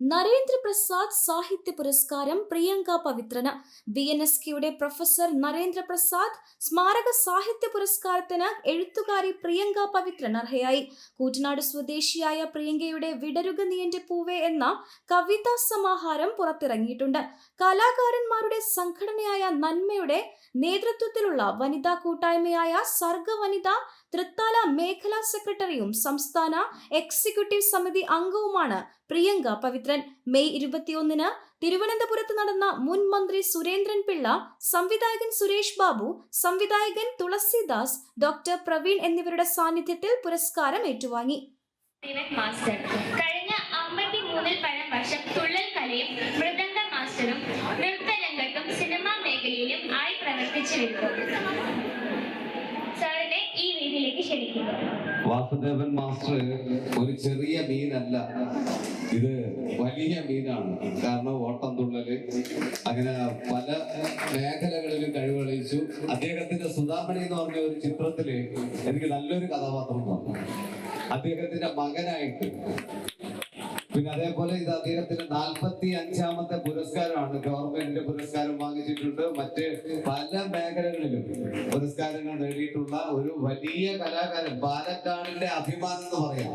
നരേന്ദ്രപ്രസാദ് സാഹിത്യ പുരസ്കാരം പ്രിയങ്ക പവിത്രന്. ബി എൻ എസ് കെയുടെ പ്രൊഫസർ നരേന്ദ്രപ്രസാദ് സ്മാരക സാഹിത്യ പുരസ്കാരത്തിന് എഴുത്തുകാരി പ്രിയങ്ക പവിത്രൻ അർഹയായി. കൂറ്റനാട് സ്വദേശിയായ പ്രിയങ്കയുടെ വിടരുക നീയന്റെ പൂവേ എന്ന കവിതാ സമാഹാരം പുറത്തിറങ്ങിയിട്ടുണ്ട്. കലാകാരന്മാരുടെ സംഘടനയായ നന്മയുടെ നേതൃത്വത്തിലുള്ള വനിതാ കൂട്ടായ്മയായ സർഗ വനിത തൃത്താല മേഖലാ സെക്രട്ടറിയും സംസ്ഥാന എക്സിക്യൂട്ടീവ് സമിതി അംഗവുമാണ് പ്രിയങ്ക പവിത്രൻ. മെയ് ഇരുപത്തിയൊന്നിന് തിരുവനന്തപുരത്ത് നടന്ന മുൻ മന്ത്രി സുരേന്ദ്രൻ പിള്ള സംവിധായകൻ സുരേഷ് ബാബു സംവിധായകൻ തുളസിദാസ് ഡോക്ടർ പ്രവീൺ എന്നിവരുടെ സാന്നിധ്യത്തിൽ പുരസ്കാരം ഏറ്റുവാങ്ങി. കഴിഞ്ഞ അമ്പത്തിമൂന്നിൽ പരം വർഷം തുള്ളൽ കലയും മൃദംഗ മാസ്റ്ററും നൃത്തരംഗത്തും സിനിമാ മേഖലയിലും ആയി പ്രവർത്തിച്ചു വരുന്നു വാസുദേവൻ മാസ്റ്റർ ഒരു ചെറിയ മീനല്ല. ഇത് വലിയ മീനാണ്. കാരണം ഓട്ടം തുള്ളൽ അങ്ങനെ പല മേഖലകളിലും കഴിവളിച്ചു അദ്ദേഹത്തിന്റെ സുധാമണി എന്ന് പറഞ്ഞ ഒരു ചിത്രത്തിൽ എനിക്ക് നല്ലൊരു കഥാപാത്രം തോന്നുന്നു അദ്ദേഹത്തിന്റെ മകനായിട്ട് പിന്നെ അതേപോലെ ഇത് അദ്ദേഹത്തിന് നാൽപ്പത്തി അഞ്ചാമത്തെ പുരസ്കാരമാണ്. ഗവൺമെന്റിന്റെ പുരസ്കാരം വാങ്ങിച്ചിട്ടുണ്ട്. മറ്റ് പല മേഖലകളിലും പുരസ്കാരങ്ങൾ നേടിയിട്ടുള്ള ഒരു വലിയ കലാകാരൻ. പാലക്കാടിന്റെ അഭിമാനം എന്ന് പറയാം.